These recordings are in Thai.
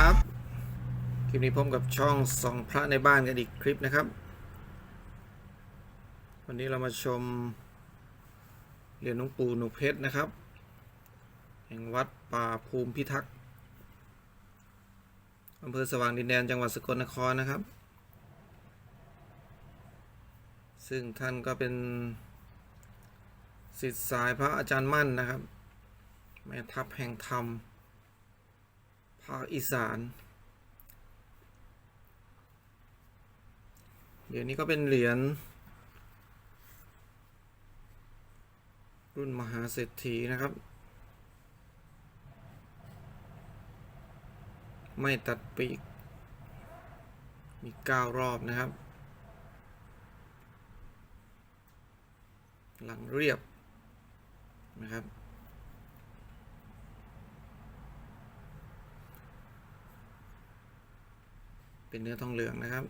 ครับ คลิปนี้พบกับช่องสองพระในบ้านกันอีกคลิปนะครับ วันนี้เรามาชมเหรียญหลวงปู่หนุเพชรนะครับ แห่งวัดป่าภูมิพิทักษ์อำเภอสว่างดินแดนจังหวัดสกลนครนะครับ ซึ่งท่านก็เป็นศิษย์สายพระอาจารย์มั่นนะครับ แม่ทัพแห่งธรรม ภาคอีสานเหรียญนี้ก็เป็นเหรียญรุ่นมหาเศรษฐีนะครับ ไม่ตัดปีก มีเก้ารอบนะครับ หลังเรียบนะครับ เป็นเนื้อทองเหลืองนะครับ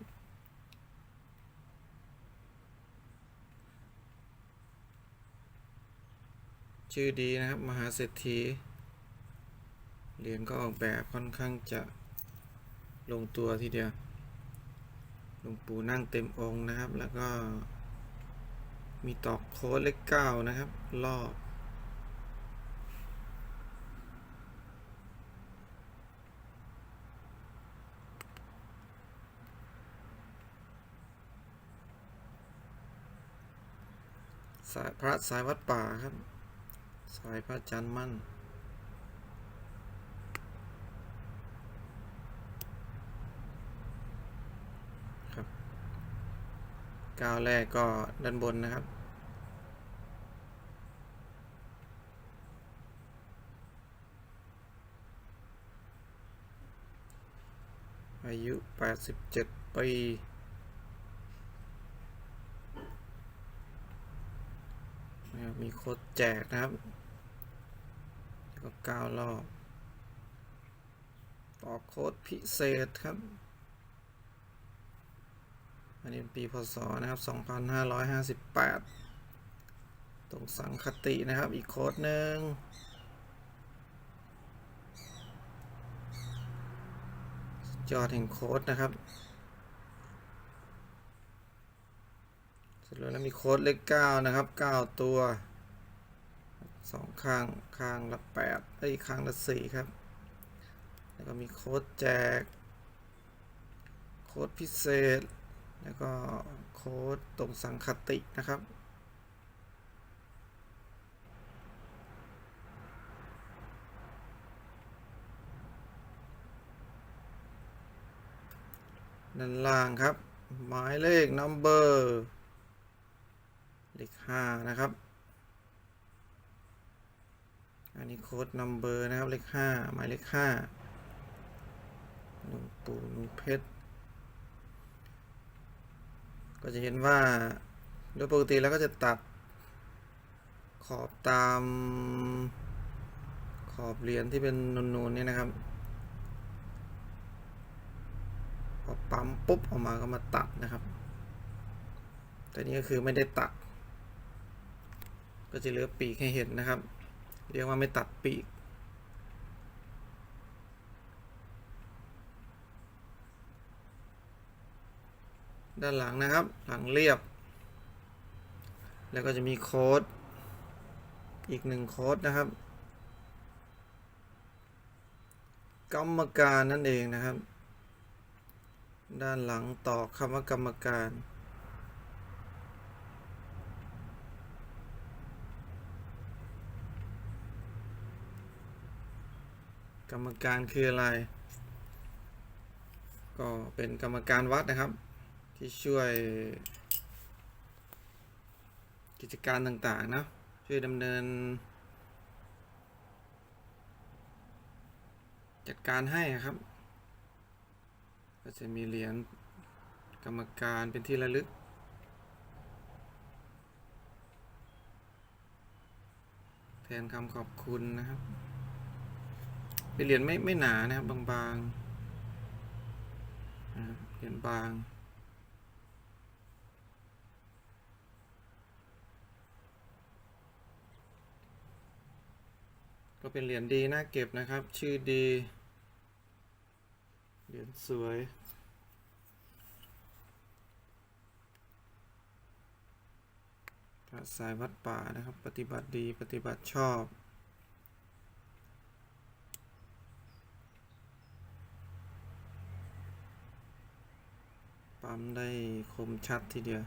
ชื่อดีนะครับ มหาเศรษฐีเหรียญก็ออกแบบค่อนข้างจะลงตัวทีเดียวหลวงปู่นั่งเต็มองค์นะครับ แล้วก็มีตอกโค้ดเลขเก้านะครับ รอบ สายพระสายวัดป่าครับ สายพระจันทร์มั่น ครับก้าวแรกก็ด้านบนนะครับอายุ 87 ปี นะครับ มีโค้ดแจกนะครับ ก็เก้ารอบ ต่อโค้ดพิเศษครับ อันนี้เป็นปีพศนะครับ 2558 ตรงสังคตินะครับ อีกโค้ดหนึ่งยอดแห่งโค้ดนะครับ เสร็จแล้วนะมีโค้ดเลขเก้านะครับเก้าตัวสองข้างข้างละแปดไอ้ข้างละสี่ครับ แล้วก็มีโค้ดแจก โค้ดพิเศษ แล้วก็โค้ดตรงสังคตินะครับด้านล่างครับ หมายเลข number เลขห้านะครับ อันนี้โค้ด number นะครับ เลขห้าหมายเลขห้าหลวงปู่หนุเพชร ก็จะเห็นว่าโดยปกติแล้วก็จะตัดขอบตามขอบเหรียญที่เป็นนูนๆเนี่ยนะครับ พอปั๊มปุ๊บออกมาก็มาตัดนะครับ แต่นี่ก็คือไม่ได้ตัด ก็จะเหลือปีกให้เห็นนะครับ เรียกว่าไม่ตัดปีก ด้านหลังนะครับ หลังเรียบ แล้วก็จะมีโค้ด อีกหนึ่งโค้ดนะครับ กรรมการนั่นเองนะครับ ด้านหลังต่อคำว่ากรรมการ กรรมการคืออะไร ก็เป็นกรรมการวัดนะครับ ที่ช่วย กิจการต่างๆนะช่วยดำเนิน จัดการให้อะครับ ก็จะมีเหรียญกรรมการเป็นที่ระลึกแทนคำขอบคุณนะครับ เป็นเหรียญไม่ไม่หนานะครับบางๆเหรียญบางก็เป็นเหรียญดีน่าเก็บนะครับ ชื่อดี เหรียญสวย สายวัดป่านะครับ ปฏิบัติดีปฏิบัติชอบ ปั๊มได้คมชัดทีเดียว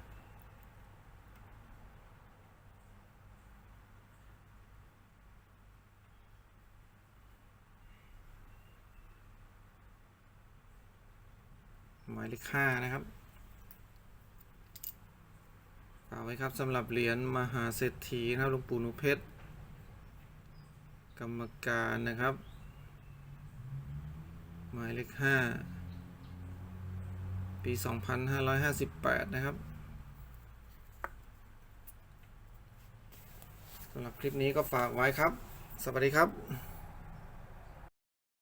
หมายเลขห้านะครับฝากไว้ครับสำหรับเหรียญมหาเศรษฐีนะครับหลวงปู่นุเพชร กรรมการนะครับ หมายเลขห้า ปี 2558 นะครับสำหรับคลิปนี้ก็ฝากไว้ครับ สวัสดีครับ